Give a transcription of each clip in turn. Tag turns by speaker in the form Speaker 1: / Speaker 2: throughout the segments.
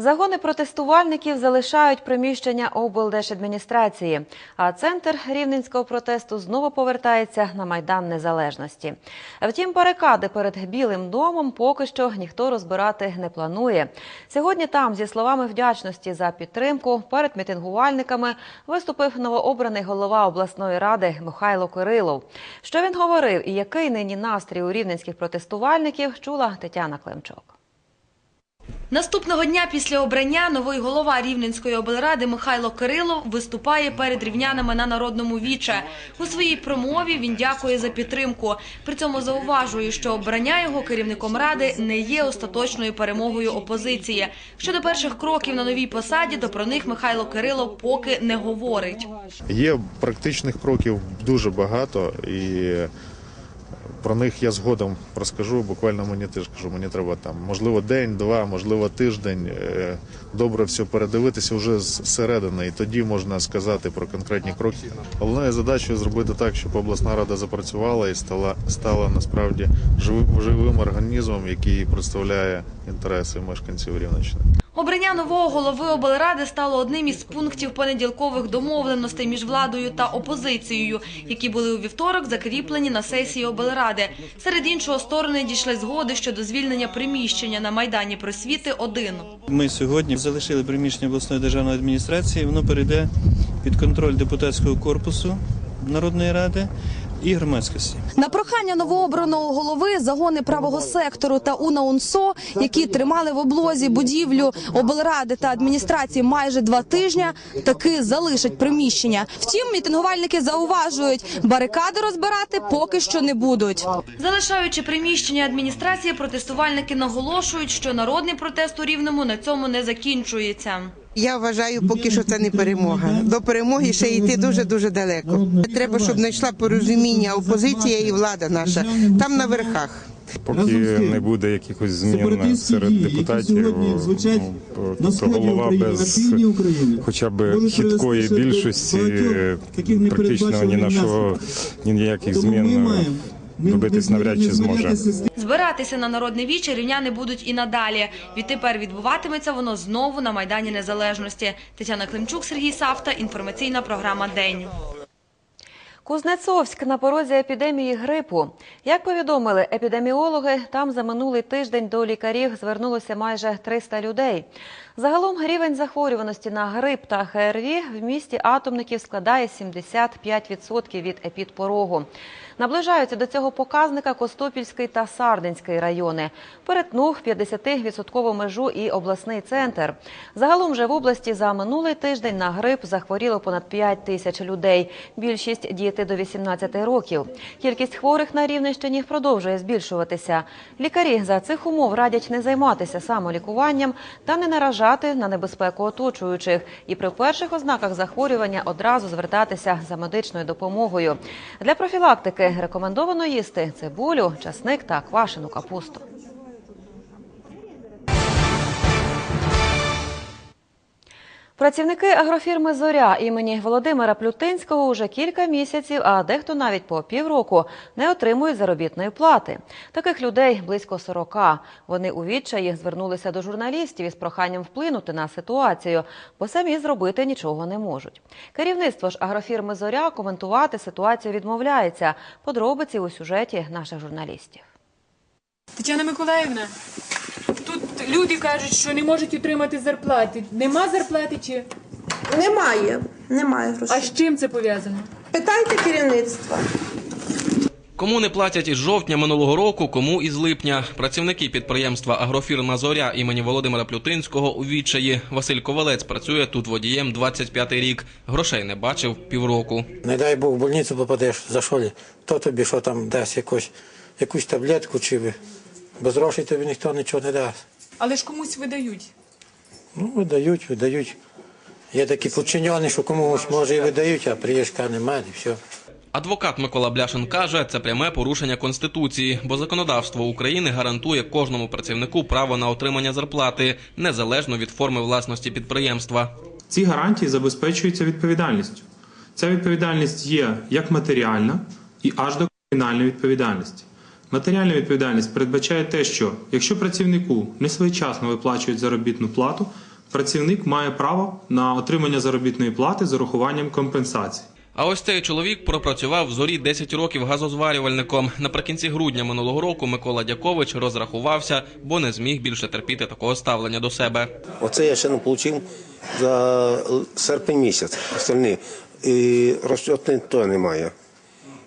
Speaker 1: Загони протестувальників залишають приміщення облдержадміністрації, а центр рівненського протесту знову повертається на майдан незалежності. Втім, барикади перед Білим домом поки що ніхто розбирати не планує. Сьогодні там, зі словами вдячності за підтримку, перед мітингувальниками виступив новообраний голова обласної ради Михайло Кирилов. Що він говорив і який нині настрій у рівненських протестувальників, чула Тетяна Климчук.
Speaker 2: Наступного дня після обрання новий голова Рівненської облради Михайло Кирилов виступає перед рівнянами на народному віче. У своїй промові він дякує за підтримку. При цьому зауважує, що обрання його керівником ради не є остаточною перемогою опозиції. Щодо перших кроків на новій посаді, то про них Михайло Кирилов поки не говорить.
Speaker 3: Є практичних кроків дуже багато, і про них я згодом розкажу. Буквально мені теж кажу, мені треба там, можливо, день, два, можливо, тиждень. е, Добре все передивитися вже зсередини, і тоді можна сказати про конкретні кроки. Головною задачею зробити так, щоб обласна рада запрацювала і стала стала насправді жив- живим організмом, який представляє інтереси мешканців Рівненщини.
Speaker 2: Обрання нового голови облради стало одним із пунктів понеділкових домовленостей між владою та опозицією, які були у вівторок закріплені на сесії облради. Серед іншого сторони дійшли згоди щодо звільнення приміщення на майдані просвіти 1
Speaker 4: Ми сьогодні залишили приміщення обласної державної адміністрації. Воно перейде під контроль депутатського корпусу Народної ради і громадськості.
Speaker 5: На прохання новообраного голови загони правого сектору та УНА УНСО, які тримали в облозі будівлю облради та адміністрації майже два тижні, таки залишать приміщення. Втім, мітингувальники зауважують, барикади розбирати поки що не будуть.
Speaker 2: Залишаючи приміщення адміністрації, протестувальники наголошують, що народний протест у Рівному на цьому не закінчується.
Speaker 6: Я вважаю, поки що це не перемога. До перемоги ще йти дуже дуже далеко. Треба, щоб знайшла порозуміння опозиція і влада наша там на верхах.
Speaker 7: Поки не буде якихось змін серед депутатів,
Speaker 8: сьогодні звучать
Speaker 7: ну,
Speaker 8: на
Speaker 7: то
Speaker 8: сході
Speaker 7: голова без
Speaker 8: України,
Speaker 7: хоча б хиткої більшості практично ні на
Speaker 8: непередбачуваних
Speaker 7: що
Speaker 8: наслідків.
Speaker 7: ні ніяких змін добитись навряд чи зможе.
Speaker 2: Збиратися на народне віче рівняни будуть і надалі. Відтепер відбуватиметься воно знову на Майдані Незалежності. Тетяна Климчук, Сергій Савта. Інформаційна програма День.
Speaker 1: Кузнецовськ на порозі епідемії грипу. Як повідомили епідеміологи, там за минулий тиждень до лікарів звернулося майже 300 людей. Загалом рівень захворюваності на грип та ГРВІ в місті атомників складає 75% від епідпорогу. Наближаються до цього показника Костопільський та Сардинський райони. Перетнув 50% межу і обласний центр. Загалом же в області за минулий тиждень на грип захворіло понад 5 тисяч людей. Більшість діти до 18 років. Кількість хворих на Рівненщині продовжує збільшуватися. Лікарі за цих умов радять не займатися самолікуванням та не наражати на небезпеку оточуючих. І при перших ознаках захворювання одразу звертатися за медичною допомогою. Для профілактики рекомендовано їсти цибулю, часник та квашену капусту. Працівники агрофірми Зоря імені Володимира Плютинського уже кілька місяців, а дехто навіть по півроку не отримують заробітної плати. Таких людей близько 40. Вони у відчаї звернулися до журналістів із проханням вплинути на ситуацію, бо самі зробити нічого не можуть. Керівництво ж агрофірми Зоря коментувати ситуацію відмовляється. Подробиці у сюжеті наших журналістів.
Speaker 9: Тетяна Миколаївна, люди кажуть, що не можуть отримати зарплати. Нема зарплати чи?
Speaker 10: Немає, немає
Speaker 9: А
Speaker 10: грошей.
Speaker 9: з чим це пов'язано?
Speaker 10: Питайте керівництва.
Speaker 11: Кому не платять із жовтня минулого року, кому із липня. Працівники підприємства Агрофірма Зоря імені Володимира Плютинського у відчаї. Василь Ковалець працює тут водієм 25-й рік. Грошей не бачив півроку.
Speaker 12: Не дай Бог в больницю попадеш, за що ли? Хто тобі що там дасть якусь, якусь таблетку чи ви? без грошей тобі ніхто нічого не дасть.
Speaker 9: Але ж комусь видають.
Speaker 12: Ну, видають, видають. Є такі подчинені, що комусь може і видають, а приїжджка немає, і все.
Speaker 11: Адвокат Микола Бляшин каже, це пряме порушення конституції, бо законодавство України гарантує кожному працівнику право на отримання зарплати незалежно від форми власності підприємства.
Speaker 13: Ці гарантії забезпечуються відповідальністю. Ця відповідальність є як матеріальна і аж до
Speaker 8: Кримінальної відповідальності. Матеріальна відповідальність передбачає те, що якщо працівнику не своєчасно виплачують заробітну плату, працівник має право на отримання заробітної плати з урахуванням компенсації.
Speaker 11: А ось цей чоловік пропрацював в зорі 10 років газозварювальником. Наприкінці грудня минулого року Микола Дякович розрахувався, бо не зміг більше терпіти такого ставлення до себе.
Speaker 13: Оце я ще не отримав за серпень місяць. Остальні. І розчетної то немає.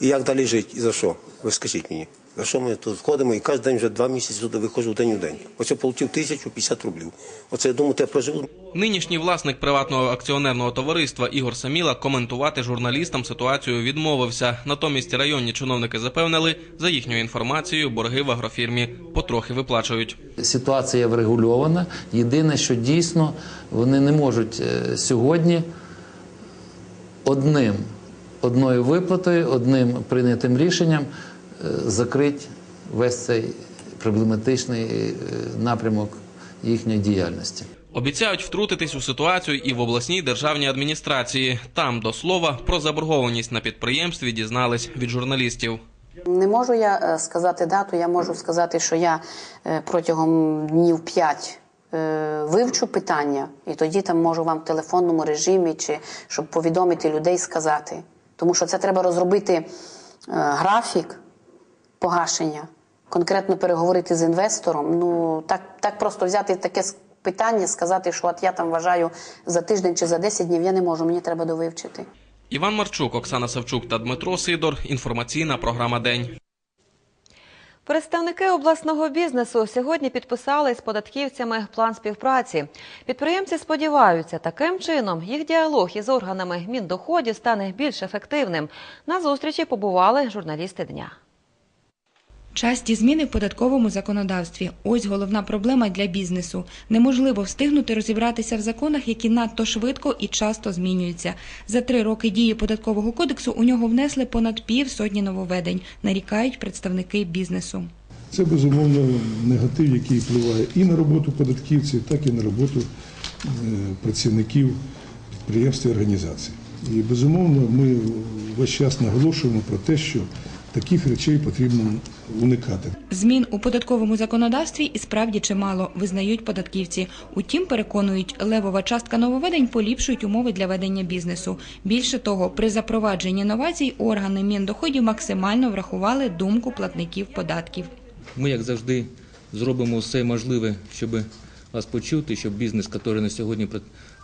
Speaker 13: І як далі жити? І за що? Ви скажіть мені. За що ми тут входимо і кожен день вже два місяці туди виходжу день у день. Оце отримав 1050 рублів. Оце я думаю, те проживу.
Speaker 11: Нинішній власник приватного акціонерного товариства Ігор Саміла коментувати журналістам ситуацію відмовився. Натомість районні чиновники запевнили, за їхньою інформацією, борги в агрофірмі потрохи виплачують.
Speaker 14: Ситуація врегульована. Єдине, що дійсно вони не можуть е, сьогодні одним, одною виплатою, одним прийнятим рішенням закрити весь цей проблематичний е, напрямок їхньої діяльності.
Speaker 11: Обіцяють втрутитись у ситуацію і в обласній державній адміністрації. Там, до слова, про заборгованість на підприємстві дізнались від журналістів.
Speaker 15: Не можу я е, сказати дату, я можу сказати, що я е, протягом днів 5 вивчу питання, і тоді там можу вам в телефонному режимі, чи щоб повідомити людей, сказати. Тому що це треба розробити графік погашення, конкретно переговорити з інвестором. Ну так, так просто взяти таке питання, сказати, що от я там вважаю за тиждень чи за 10 днів, я не можу, мені треба довивчити.
Speaker 11: Іван Марчук, Оксана Савчук та Дмитро Сидор. Інформаційна програма День.
Speaker 1: Представники обласного бізнесу сьогодні підписали з податківцями план співпраці. Підприємці сподіваються, таким чином їх діалог із органами Міндоходів стане більш ефективним. На зустрічі побували журналісти дня.
Speaker 16: Часті зміни в податковому законодавстві ось головна проблема для бізнесу. Неможливо встигнути розібратися в законах, які надто швидко і часто змінюються. За три роки дії податкового кодексу у нього внесли понад пів сотні нововведень, нарікають представники бізнесу.
Speaker 17: Це безумовно негатив, який впливає і на роботу податківців, так і на роботу е, працівників підприємств і організацій. І безумовно, ми весь час наголошуємо про те, що таких речей потрібно уникати.
Speaker 16: Змін у податковому законодавстві і справді чимало, визнають податківці. Утім, переконують, левова частка нововведень поліпшують умови для ведення бізнесу. Більше того, при запровадженні новацій органи Міндоходів максимально врахували думку платників податків.
Speaker 18: Ми, як завжди, зробимо все можливе, щоб вас почути, щоб бізнес, який на сьогодні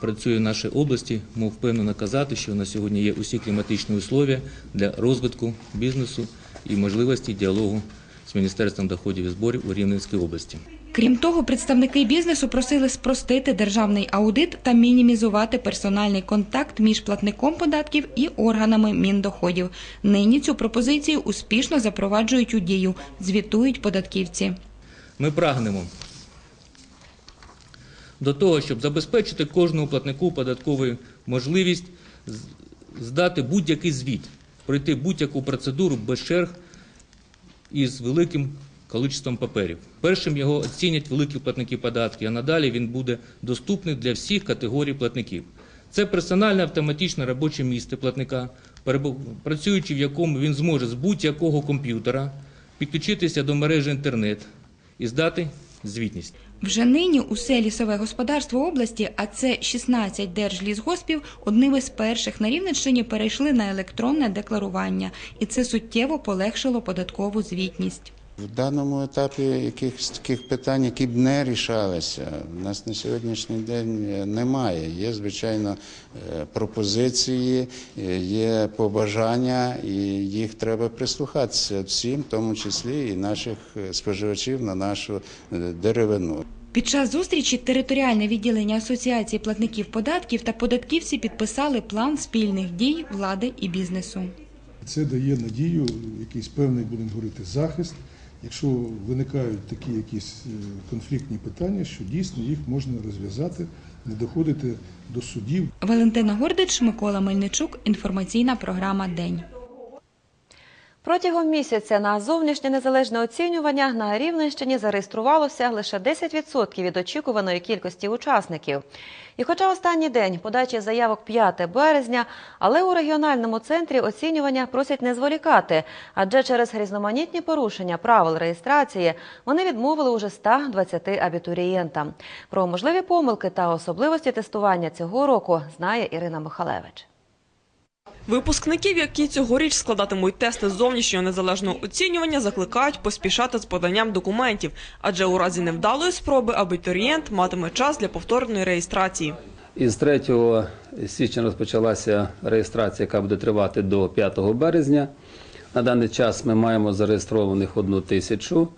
Speaker 18: працює в нашій області, мог впевнено казати, що на сьогодні є усі кліматичні условия для розвитку бізнесу і можливості діалогу з Міністерством доходів і зборів у Рівненській області.
Speaker 16: Крім того, представники бізнесу просили спростити державний аудит та мінімізувати персональний контакт між платником податків і органами міндоходів. Нині цю пропозицію успішно запроваджують у дію, звітують податківці.
Speaker 18: Ми прагнемо до того, щоб забезпечити кожному платнику податкової можливість здати будь-який звіт, пройти будь-яку процедуру без черг і з великим кількістю паперів. Першим його оцінять великі платники податків, а надалі він буде доступний для всіх категорій платників. Це персональне автоматичне робоче місце платника, працюючи в якому він зможе з будь-якого комп'ютера підключитися до мережі інтернет і здати звітність.
Speaker 16: Вже нині усе лісове господарство області, а це 16 держлісгоспів, одними з перших на Рівненщині перейшли на електронне декларування, і це суттєво полегшило податкову звітність.
Speaker 19: В даному етапі якихось таких питань, які б не рішалися, у нас на сьогоднішній день е, немає. Є, звичайно, е, пропозиції, е, є побажання, і їх треба прислухатися всім, в тому числі і наших споживачів на нашу деревину.
Speaker 16: Під час зустрічі територіальне відділення Асоціації платників податків та податківці підписали план спільних дій влади і бізнесу.
Speaker 17: Це дає надію, якийсь певний, будемо говорити, захист. Якщо виникають такі якісь е, конфліктні питання, що дійсно їх можна розв'язати, не доходити до судів.
Speaker 16: Валентина Гордич, Микола Мельничук. Інформаційна програма День.
Speaker 1: Протягом місяця на зовнішнє незалежне оцінювання на Рівненщині зареєструвалося лише 10% від очікуваної кількості учасників. І хоча останній день подачі заявок 5 березня, але у регіональному центрі оцінювання просять не зволікати, адже через різноманітні порушення правил реєстрації вони відмовили уже 120 абітурієнтам. Про можливі помилки та особливості тестування цього року знає Ірина Михалевич.
Speaker 20: Випускників, які цьогоріч складатимуть тести зовнішнього незалежного оцінювання, закликають поспішати з поданням документів, адже у разі невдалої спроби абітурієнт матиме час для повторної реєстрації.
Speaker 21: Із 3 січня розпочалася реєстрація, яка буде тривати до 5 березня. На даний час ми маємо зареєстрованих одну тисячу.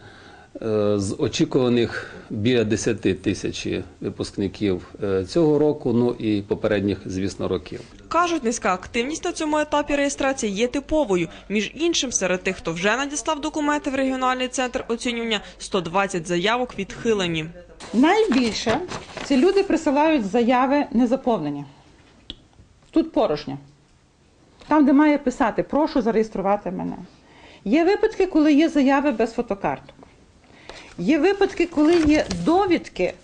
Speaker 21: Е, З очікуваних біля 10 тисяч випускників е, цього року, ну і попередніх, звісно, років.
Speaker 20: Кажуть, низька активність на цьому етапі реєстрації є типовою. Між іншим, серед тих, хто вже надіслав документи в регіональний центр оцінювання, 120 заявок відхилені.
Speaker 22: Найбільше ці люди присилають заяви незаповнені. Тут порожньо. Там, де має писати прошу зареєструвати мене. Є випадки, коли є заяви без фотокарток. Є випадки, коли є довідки,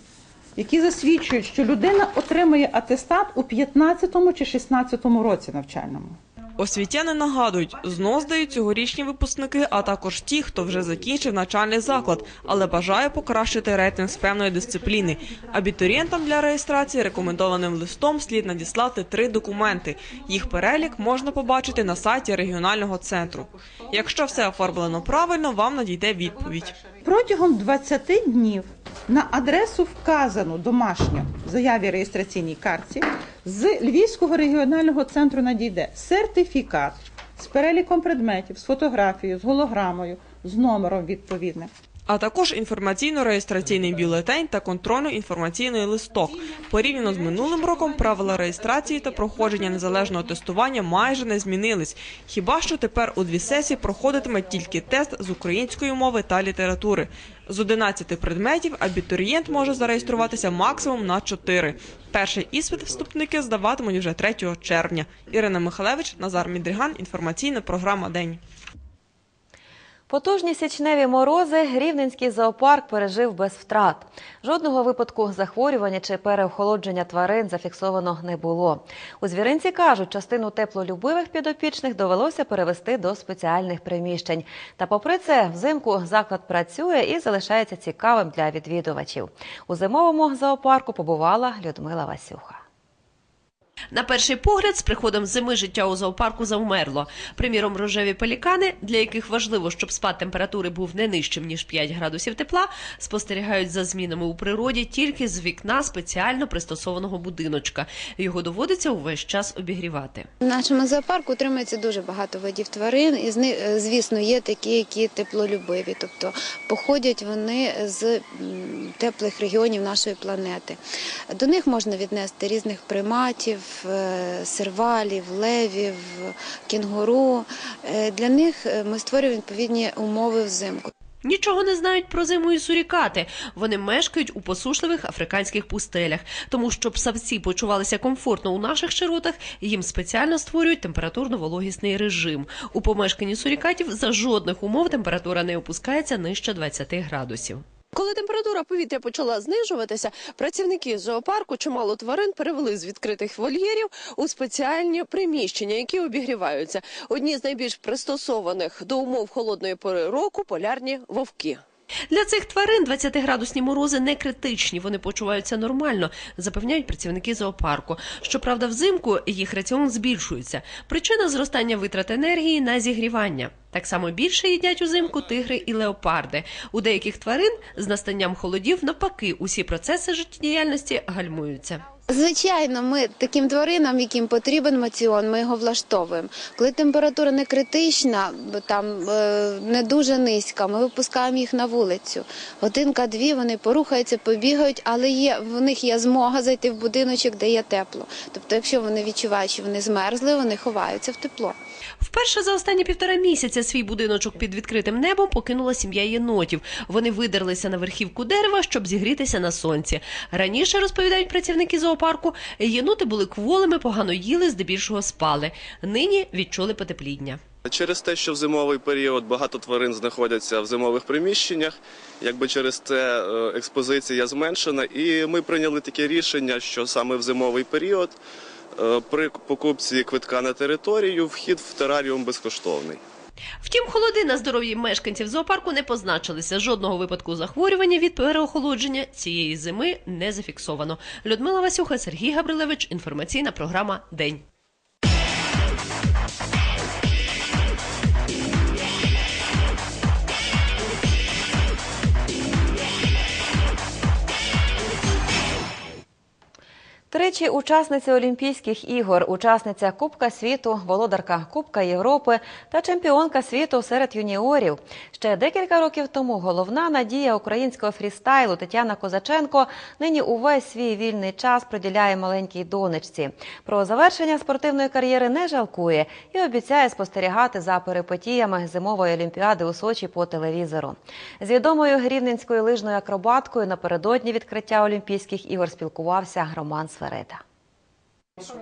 Speaker 22: які засвідчують, що людина отримує атестат у 15 чи 16 році навчальному.
Speaker 20: Освітяни нагадують, знов здають цьогорічні випускники, а також ті, хто вже закінчив навчальний заклад, але бажає покращити рейтинг з певної дисципліни. Абітурієнтам для реєстрації рекомендованим листом слід надіслати три документи. Їх перелік можна побачити на сайті регіонального центру. Якщо все оформлено правильно, вам надійде відповідь.
Speaker 22: Протягом 20 днів на адресу вказану домашню в заяві реєстраційній картці з Львівського регіонального центру надійде сертифікат з переліком предметів, з фотографією, з голограмою, з номером відповідним.
Speaker 20: А також інформаційно-реєстраційний бюлетень та контрольно-інформаційний листок. Порівняно з минулим роком правила реєстрації та проходження незалежного тестування майже не змінились. Хіба що тепер у дві сесії проходитиме тільки тест з української мови та літератури. З 11 предметів абітурієнт може зареєструватися максимум на 4. Перший іспит вступники здаватимуть вже 3 червня. Ірина Михалевич, Назар Мідріган. Інформаційна програма День.
Speaker 1: Потужні січневі морози рівненський зоопарк пережив без втрат. Жодного випадку захворювання чи переохолодження тварин зафіксовано не було. У звіринці кажуть, частину теплолюбивих підопічних довелося перевести до спеціальних приміщень. Та попри це, взимку заклад працює і залишається цікавим для відвідувачів. У зимовому зоопарку побувала Людмила Васюха.
Speaker 23: На перший погляд, з приходом зими життя у зоопарку завмерло. Приміром, рожеві пелікани, для яких важливо, щоб спад температури був не нижчим ніж 5 градусів тепла, спостерігають за змінами у природі тільки з вікна спеціально пристосованого будиночка. Його доводиться увесь час обігрівати.
Speaker 24: В нашому зоопарку утримується дуже багато видів тварин, і е, звісно, є такі, які теплолюбиві, тобто походять вони з теплих регіонів нашої планети. До них можна віднести різних приматів, е, сервалів, левів, кінгуру. Е, Для них е, ми створюємо відповідні умови взимку.
Speaker 23: Нічого не знають про зиму і сурікати. Вони мешкають у посушливих африканських пустелях. Тому, щоб савці почувалися комфортно у наших широтах, їм спеціально створюють температурно-вологісний режим. У помешканні сурікатів за жодних умов температура не опускається нижче 20 градусів.
Speaker 25: Коли температура повітря почала знижуватися, працівники зоопарку чимало тварин перевели з відкритих вольєрів у спеціальні приміщення, які обігріваються. Одні з найбільш пристосованих до умов холодної пори року полярні вовки.
Speaker 23: Для цих тварин 20-градусні морози не критичні, вони почуваються нормально, запевняють працівники зоопарку. Щоправда, взимку їх раціон збільшується. Причина зростання витрат енергії на зігрівання. Так само більше їдять узимку тигри і леопарди. У деяких тварин з настанням холодів навпаки усі процеси життєдіяльності гальмуються.
Speaker 24: Звичайно, ми таким тваринам, яким потрібен маціон, ми його влаштовуємо. Коли температура не критична, там е, не дуже низька, ми випускаємо їх на вулицю. Годинка-дві вони порухаються, побігають, але є в них є змога зайти в будиночок, де є тепло. Тобто, якщо вони відчувають, що вони змерзли, вони ховаються в тепло.
Speaker 23: Вперше за останні півтора місяця свій будиночок під відкритим небом покинула сім'я єнотів. Вони видерлися на верхівку дерева, щоб зігрітися на сонці. Раніше розповідають працівники зоопарку, єноти були кволими, погано їли, здебільшого спали. Нині відчули потепління.
Speaker 26: Через те, що в зимовий період багато тварин знаходяться в зимових приміщеннях, якби через це е, експозиція зменшена, і ми прийняли таке рішення, що саме в зимовий період при покупці квитка на територію вхід в тераріум безкоштовний.
Speaker 23: Втім, холоди на здоров'ї мешканців зоопарку не позначилися. Жодного випадку захворювання від переохолодження цієї зими не зафіксовано. Людмила Васюха, Сергій Габрилевич. Інформаційна програма День.
Speaker 1: Тричі учасниця Олімпійських ігор, учасниця Кубка світу, володарка Кубка Європи та чемпіонка світу серед юніорів. Ще декілька років тому головна надія українського фрістайлу Тетяна Козаченко нині увесь свій вільний час приділяє маленькій донечці. Про завершення спортивної кар'єри не жалкує і обіцяє спостерігати за перипетіями зимової олімпіади у Сочі по телевізору. З відомою рівненською лижною акробаткою напередодні відкриття Олімпійських ігор спілкувався Роман Sfăreda.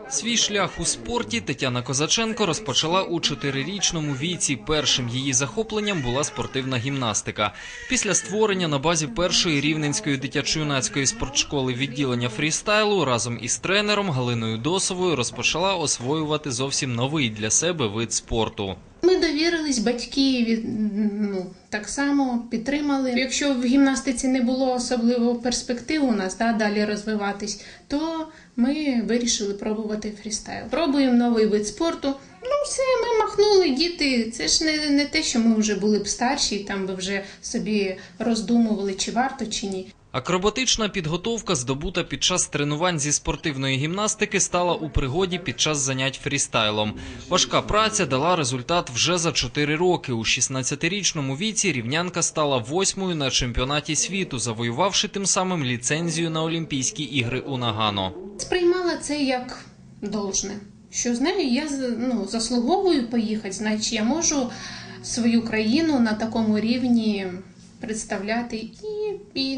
Speaker 27: Свій шлях у спорті Тетяна Козаченко розпочала у чотирирічному віці. Першим її захопленням була спортивна гімнастика. Після створення на базі першої рівненської дитячо-юнацької спортшколи відділення фрістайлу разом із тренером Галиною Досовою розпочала освоювати зовсім новий для себе вид спорту.
Speaker 28: Ми довірились, батьки ну, так само підтримали. Якщо в гімнастиці не було особливо перспектив у нас да, далі розвиватись, то ми вирішили пробувати фрістайл. Пробуємо новий вид спорту. Ну, все, ми махнули, діти. Це ж не, не те, що ми вже були б старші, там би вже собі роздумували, чи варто, чи ні.
Speaker 27: Акробатична підготовка, здобута під час тренувань зі спортивної гімнастики, стала у пригоді під час занять фрістайлом. Важка праця дала результат вже за 4 роки. У 16-річному віці рівнянка стала восьмою на чемпіонаті світу, завоювавши тим самим ліцензію на Олімпійські ігри у Нагано.
Speaker 28: Сприймала це як должне. Що з нею я ну, заслуговую поїхати, значить я можу свою країну на такому рівні представляти. І, і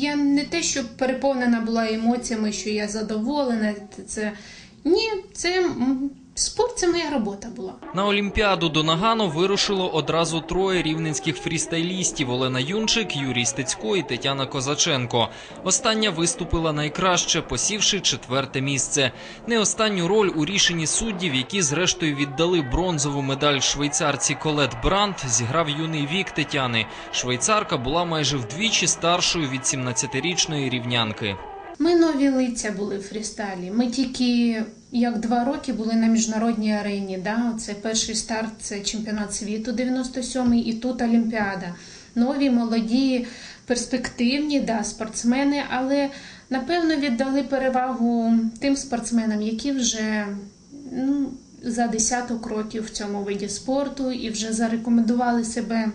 Speaker 28: я не те, що переповнена була емоціями, що я задоволена. Це ні, це спорт, це моя робота була.
Speaker 27: На Олімпіаду до Нагано вирушило одразу троє рівненських фрістайлістів: Олена Юнчик, Юрій Стецько і Тетяна Козаченко. Остання виступила найкраще, посівши четверте місце. Не останню роль у рішенні суддів, які зрештою віддали бронзову медаль швейцарці Колет Брант, зіграв юний вік Тетяни. Швейцарка була майже вдвічі старшою від 17-річної рівнянки.
Speaker 28: Ми нові лиця були в фрістайлі. Ми тільки як два роки були на міжнародній арені. Да? Це перший старт, це чемпіонат світу 97-й і тут Олімпіада. Нові, молоді, перспективні да, спортсмени, але напевно віддали перевагу тим спортсменам, які вже ну, за десяток років в цьому виді спорту і вже зарекомендували себе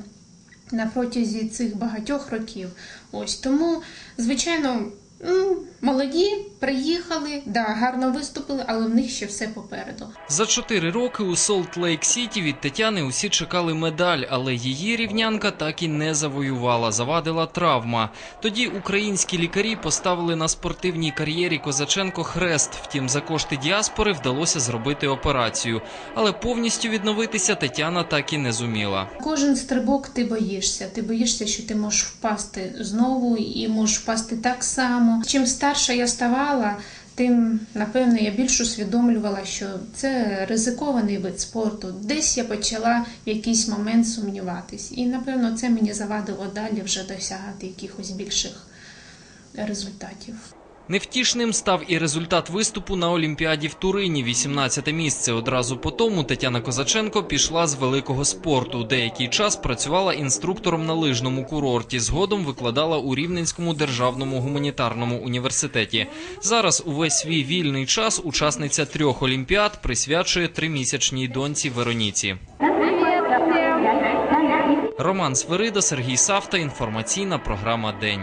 Speaker 28: на протязі цих багатьох років. Ось тому, звичайно, ну, молоді приїхали, да, гарно виступили, але в них ще все попереду.
Speaker 27: За чотири роки у Солт Лейк Сіті від Тетяни усі чекали медаль, але її рівнянка так і не завоювала. Завадила травма. Тоді українські лікарі поставили на спортивній кар'єрі Козаченко хрест. Втім, за кошти діаспори вдалося зробити операцію. Але повністю відновитися Тетяна так і не зуміла.
Speaker 28: Кожен стрибок ти боїшся. Ти боїшся, що ти можеш впасти знову і можеш впасти так само. Чим старша я ставала, тим напевно я більш усвідомлювала, що це ризикований вид спорту. Десь я почала в якийсь момент сумніватись, і напевно це мені завадило далі вже досягати якихось більших результатів.
Speaker 27: Невтішним став і результат виступу на Олімпіаді в Турині. 18 місце. Одразу по тому Тетяна Козаченко пішла з великого спорту. Деякий час працювала інструктором на лижному курорті. Згодом викладала у Рівненському державному гуманітарному університеті. Зараз увесь свій вільний час учасниця трьох олімпіад присвячує тримісячній доньці Вероніці. Роман Свирида, Сергій Савта. Інформаційна програма День.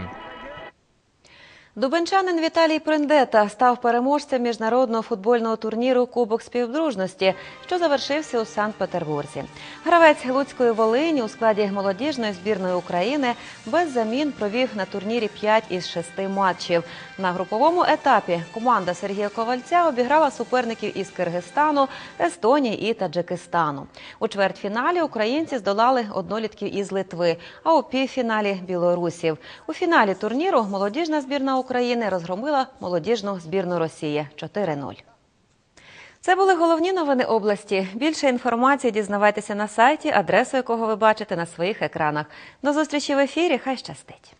Speaker 1: Дубенчанин Віталій Приндета став переможцем міжнародного футбольного турніру Кубок співдружності, що завершився у Санкт-Петербурзі. Гравець Луцької Волині у складі молодіжної збірної України без замін провів на турнірі 5 із 6 матчів. На груповому етапі команда Сергія Ковальця обіграла суперників із Киргизстану, Естонії і Таджикистану. У чвертьфіналі українці здолали однолітків із Литви, а у півфіналі білорусів. У фіналі турніру молодіжна збірна України розгромила молодіжну збірну Росії 4-0. Це були головні новини області. Більше інформації дізнавайтеся на сайті, адресу якого ви бачите на своїх екранах. До зустрічі в ефірі. Хай щастить.